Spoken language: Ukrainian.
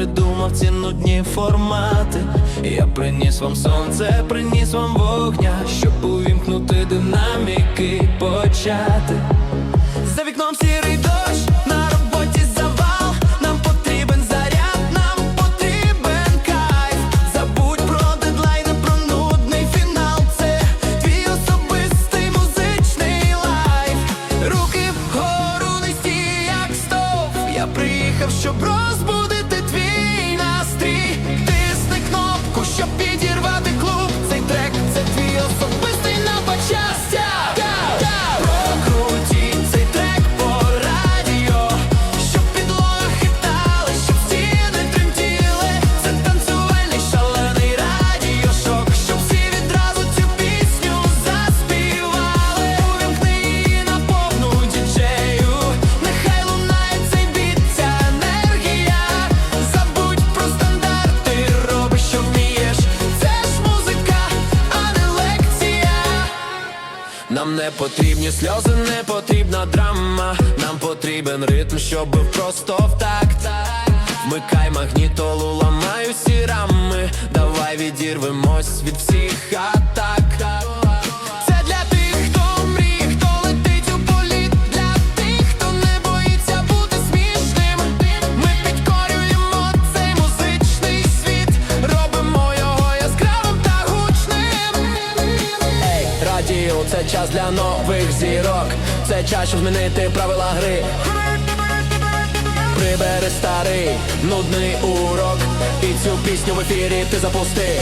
придумав ці нудні формати. Я приніс вам сонце, приніс вам вогня, щоб увімкнути динаміки почати. За вікном сірий дощ, на роботі завал. Нам потрібен заряд, нам потрібен кайф. Забудь про дедлайни, про нудний фінал. Це твій особистий музичний лайф. Руки вгору низькі, як стов. Я приїхав, щоб розбудити Нам не потрібні сльози, не потрібна драма. Нам потрібен ритм, щоб просто в такт. Вмикай магнітолу, ламай усі рами. Давай відірвемось від всіх Радіо, це час для нових зірок. Це час, щоб змінити правила гри. Прибери старий нудний урок, і цю пісню в ефірі ти запусти.